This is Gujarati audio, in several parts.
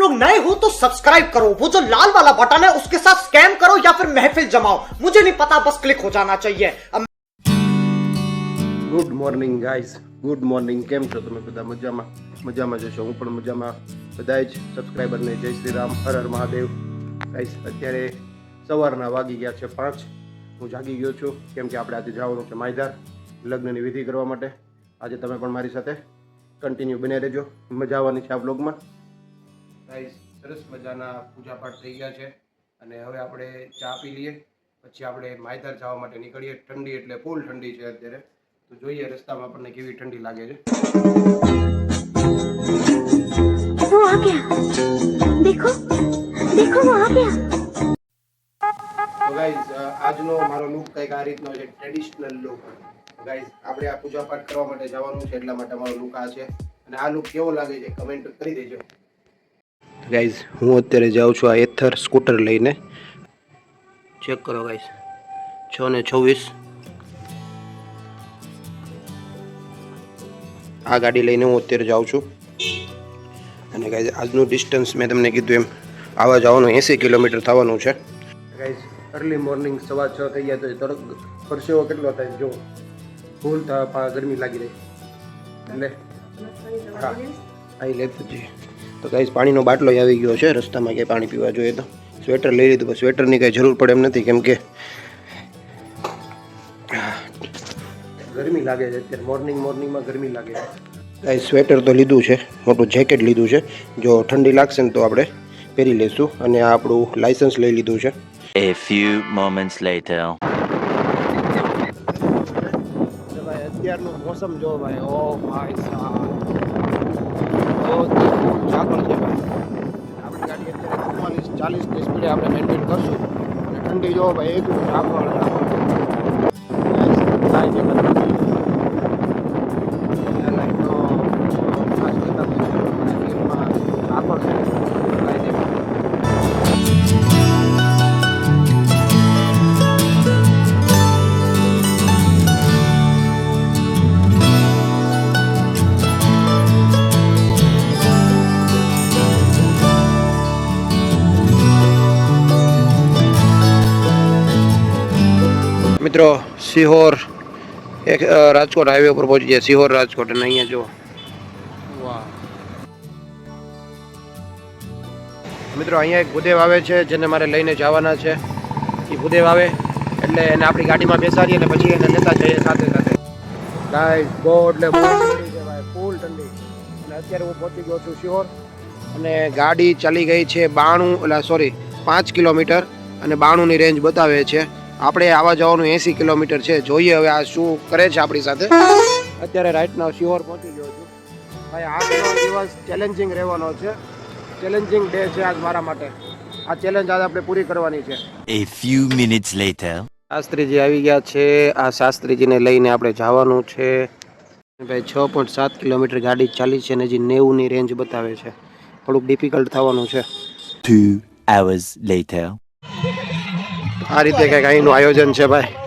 लोग नए हो तो सब्सक्राइब करो वो जो लाल वाला बटन है उसके साथ स्कैम करो या फिर महफिल जमाओ मुझे नहीं पता बस क्लिक हो जाना चाहिए अब good morning guys good morning કેમ છો તમે બધા મજામાં મજામાં જશો હું પણ મજામાં બધા જ સબસ્ક્રાઈબરને જય શ્રી રામ હર હર મહાદેવ ગાઈઝ અત્યારે સવારના વાગી ગયા છે પાંચ હું જાગી ગયો છું કેમ કે આપણે આજે જવાનું છે માયધાર લગ્નની વિધિ કરવા માટે આજે તમે પણ મારી સાથે કન્ટિન્યુ બને રહેજો મજા આવવાની છે આ બ્લોગમાં ગાઈઝ સરસ મજાના પૂજાપાઠ થઈ ગયા છે. અને હવે આપણે ચા પી લઈએ પછી આપણે માયધાર જવા માટે નીકળીએ. ઠંડી એટલે ફૂલ ઠંડી છે અત્યારે. તો જોઈએ રસ્તામાં આપણને કેવી ઠંડી લાગે છે. ગાઈઝ આજનો મારો લુક કંઈક આ રીતનો છે ટ્રેડિશનલ લુક ગાઈઝ આપણે આ પૂજાપાઠ કરવા માટે જવાનું છે એટલા માટે મારો લુક આ છે. અને આ લુક કેવો લાગે છે કમેન્ટ કરી દેજો. ગાઈઝ હું અત્યારે જાઉં છું આ એથર સ્કૂટર લઈને. ચેક કરો ગાઈઝ છ ને છવ્વીસ. આ ગાડી લઈને હું અત્યારે જાઉં છું. અને ગાઈઝ આજનું ડિસ્ટન્સ મેં તમને કીધું એમ, આવા જવાનું એંસી કિલોમીટર થવાનું છે. ગાઈઝ અર્લી મોર્નિંગ સવા છ થઈ ગયા તો તરત પરસેવો કેટલો થાય જો ફૂલ ગરમી લાગી રહી. એટલે, હા, અહીં લેતું જઈએ તો ગાઈઝ પાણીનો બાટલો આવી ગયો છે રસ્તામાં ક્યાંય પાણી પીવા જોઈએ તો. સ્વેટર લઈ લીધું પણ સ્વેટરની કાંઈ જરૂર પડે એમ નથી કેમ કે ગરમી લાગે છે અત્યારે મોર્નિંગ મોર્નિંગમાં ગરમી લાગે છે. ગાઈઝ સ્વેટર તો લીધું છે મોટું જેકેટ લીધું છે. જો ઠંડી લાગશે ને તો આપણે પહેરી લઈશું અને આ આપણું લાઇસન્સ લઈ લીધું છે. A few moments later. અત્યારનું મોસમ જો ભાઈ ઓ ભાઈ સાહેબ બહુ ઝાકળ છે. આપણે ગાડી અત્યારે ચુમ્માલીસ ચાલીસની સ્પીડે આપણે મેન્ટેન કરશું. અને ઠંડી જો ભાઈ એક જ સિહોર, એક રાજકોટ હાઈવે ઉપર પહોંચી ગયા, સિહોર, રાજકોટ. અને અહીંયા જો મિત્રો, અહીંયા એક ભૂદેવ આવે છે, જેને મારે લઈને જવાના છે. એ ભૂદેવ આવે, એટલે એને આપણી ગાડીમાં બેસાડીએ અને પછી એને લેતા જઈએ સાથે સાથે. ગાઈસ બહુ એટલે બહુ ઠંડી છે ભાઈ ફૂલ ઠંડી. અને અત્યારે હું પહોંચી ગયો છું સિહોર. અને ગાડી ચાલી ગઈ છે બાણું એટલે સોરી પાંચ કિલોમીટર. અને બાણુંની રેન્જ બતાવે છે. આપણે આવા જવાનું એંસી કિલોમીટર છે. જોઈએ હવે આ શું કરે છે આપણી સાથે. અત્યારે રાઈટના શિહોર પહોંચી ગયો છું. ભાઈ આજનો દિવસ ચેલેન્જિંગ રહેવાનો છે. ચેલેન્જિંગ ડે છે આજ મારા માટે. આ ચેલેન્જ આજ આપણે પૂરી કરવાની છે. A few minutes later. Shastriji આવી ગયા છે. આ શાસ્ત્રીજીને લઈને આપણે જવાનું છે. ભાઈ છ પોઈન્ટ સાત કિલોમીટર ગાડી ચાલી છે અને હજી નેવુંની રેન્જ બતાવે છે. થોડુંક ડિફિકલ્ટ થવાનું છે. Two hours later. આ રીતે કંઈક અહીંનું આયોજન છે ભાઈ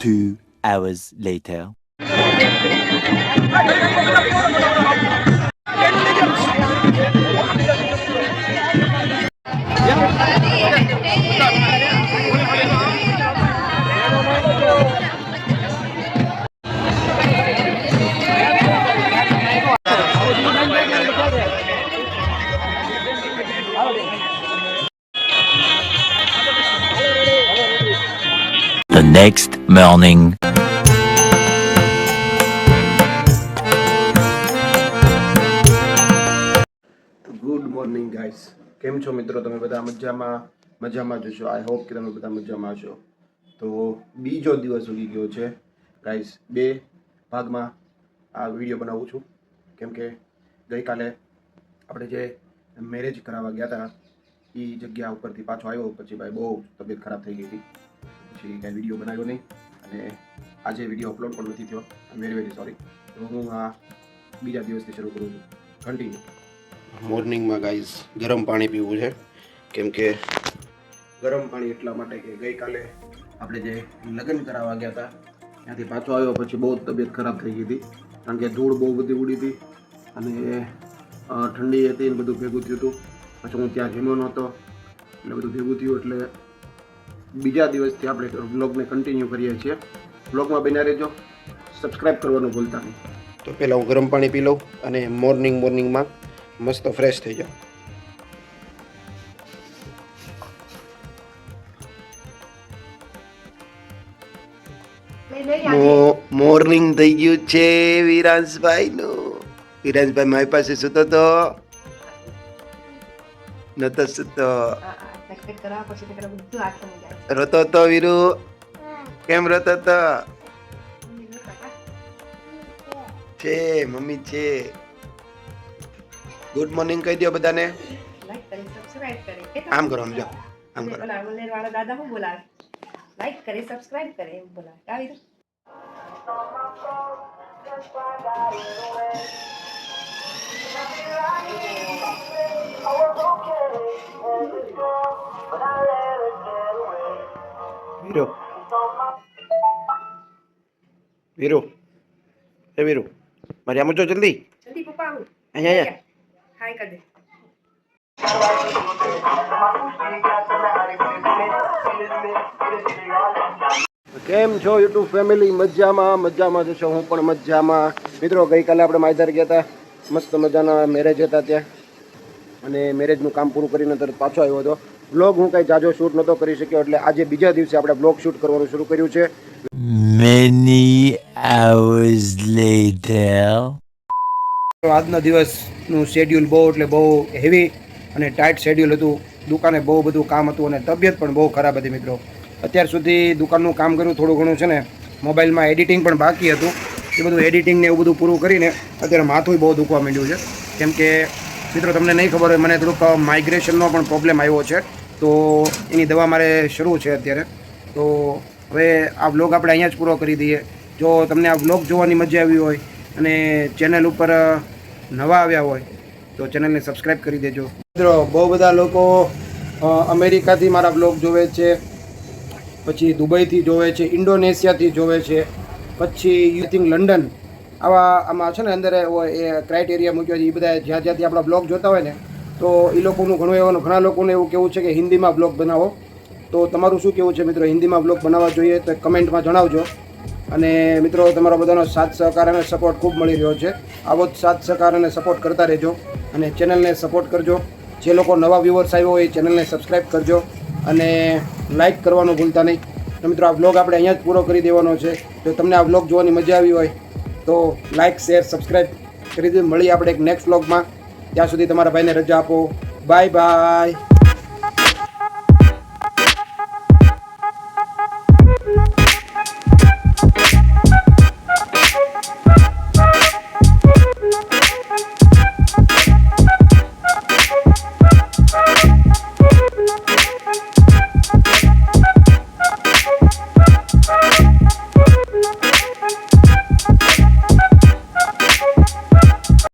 Two hours later. The morning. Good morning guys કેમ છો મિત્રો? તમે બધા મજામાં? મજામાં જશો આઈ હોપ કે તમે બધા મજામાં છો તો બીજો દિવસ ઉગી ગયો છે. ગાઈસ બે ભાગમાં આ વીડિયો બનાવું છું. કેમ કે ગઈકાલે આપણે જે મેરેજ કરાવવા ગયા હતા એ જગ્યા ઉપરથી પાછો આવ્યો. પછી ભાઈ બહુ તબિયત ખરાબ થઈ ગઈ હતી. પછી કાંઈ વીડિયો બનાવ્યો નહીં. અને આજે વીડિયો અપલોડ પણ નથી થયો. વેરી વેરી સોરી તો હું આ બીજા દિવસથી શરૂ કરું છું. કન્ટિન્યુ મોર્નિંગમાં ગાઈઝ ગરમ પાણી પીવું છે. કેમ કે ગરમ પાણી એટલા માટે કે ગઈકાલે આપણે જે લગ્ન કરાવવા ગયા હતા, ત્યાંથી પાછો આવ્યો પછી બહુ તબિયત ખરાબ થઈ ગઈ હતી. કારણ કે ધૂળ બહુ બધી ઉડી હતી અને ઠંડી હતી ને બધું ભેગું થયું હતું. પછી હું ત્યાં જમ્યો નહોતો. એટલે બધું ભેગું થયું એટલે બીજા દિવસથી આપણે બ્લોગને કન્ટિન્યુ કરીએ છીએ. બ્લોગમાં બન્યા રહેજો. સબસ્ક્રાઈબ કરવાનું ભૂલતા નહીં. તો પહેલાં હું ગરમ પાણી પી લઉં અને મોર્નિંગ મોર્નિંગમાં મસ્ત ફ્રેશ થઈ જાઉં. મોર્નિંગ થઈ ગયું છે વિરાંશભાઈનું. વિરાંશભાઈ મારી પાસે સૂતો તો નતો સૂતો રોતો તો વીરુ કેમ રતો તો છે, મમ્મી છે. ગુડ મોર્નિંગ કહી દો બધાને. આમ કરો સમજો આમ કરો. દાદા હું બોલાવે લાઈક કરે સબસ્ક્રાઇબ કરે, એમ બોલાવે. આવી વીરુ વીરુ એ વીરુ મારી આમ જો જલ્દી જલ્દી પપ્પા આવું અહીંયા અહીંયા હાય કર દે કેમ છો યુટ્યુબ ફેમિલી? મજામાં મજામાં જશો હું પણ મજામાં. મિત્રો ગઈકાલે આપણે માયધાર ગયા હતા. મસ્ત મજાના મેરેજ હતા ત્યાં. અને મેરેજનું કામ પૂરું કરીને તરત પાછો આવ્યો હતો. બ્લોગ હું કાંઈ જાજો શૂટ નહોતો કરી શક્યો એટલે આજે બીજા દિવસે આપણે બ્લોગ શૂટ કરવાનું શરૂ કર્યું છે. મેની આવર્સ લેટર આજના દિવસનું શેડ્યુલ બહુ એટલે બહુ હેવી અને ટાઈટ શેડ્યુલ હતું. દુકાને બહુ બધું કામ હતું અને તબિયત પણ બહુ ખરાબ હતી મિત્રો. અત્યાર સુધી દુકાનનું કામ કર્યું થોડું ઘણું છે ને મોબાઈલમાં એડિટિંગ પણ બાકી હતું. એ બધું એડિટિંગ ને એવું બધું પૂરું કરીને અત્યારે માથું બહુ દુખવા માંડ્યું છે. કેમ કે મિત્રો, તમને નહીં ખબર હોય, મને થોડુંક માઇગ્રેશનનો પણ પ્રોબ્લેમ આવ્યો છે. તો એની દવા મારે શરૂ છે અત્યારે. તો હવે આ બ્લોગ આપણે અહીંયા જ પૂરો કરી દઈએ. જો તમને આ બ્લોગ જોવાની મજા આવી હોય અને ચેનલ ઉપર નવા આવ્યા હોય, તો ચેનલને સબસ્ક્રાઈબ કરી દેજો. મિત્રો, બહુ બધા લોકો અમેરિકાથી મારા બ્લોગ જોવે છે, પછી દુબઈથી જોવે છે, ઇન્ડોનેશિયાથી જોવે છે. પછી યુ થિંક લંડન. આવા આમાં છે ને અંદર એ ક્રાઇટેરિયા મૂક્યો છે એ બધા જ્યાં જ્યાંથી આપણા બ્લોગ જોતા હોય ને, તો એ લોકોનું ઘણું એવું ઘણા લોકોને એવું કેવું છે કે હિન્દીમાં બ્લોગ બનાવો. તો તમારું શું કેવું છે મિત્રો? હિન્દીમાં બ્લોગ બનાવવા જોઈએ તો કમેન્ટમાં જણાવજો. અને મિત્રો, તમારો બધાનો સાથ, સહકાર અને સપોર્ટ ખૂબ મળી રહ્યો છે. આવો જ સાથ, સહકાર અને સપોર્ટ કરતા રહેજો. અને ચેનલને સપોર્ટ કરજો. જે લોકો નવા વ્યૂવર્સ આવ્યો હોય, એ ચેનલને સબસ્ક્રાઈબ કરજો. અને લાઇક કરવાનું ભૂલતા નહીં. તો મિત્રો આ બ્લોગ આપણે અહીંયા જ પૂરો કરી દેવાનો છે. જો તમને આ બ્લોગ જોવાની મજા આવી હોય, તો લાઈક શેર સબસ્ક્રાઈબ કરી દે મળીએ આપણે એક નેક્સ્ટ બ્લોગમાં ત્યાં સુધી તમારા ભાઈને રજા આપો. Bye bye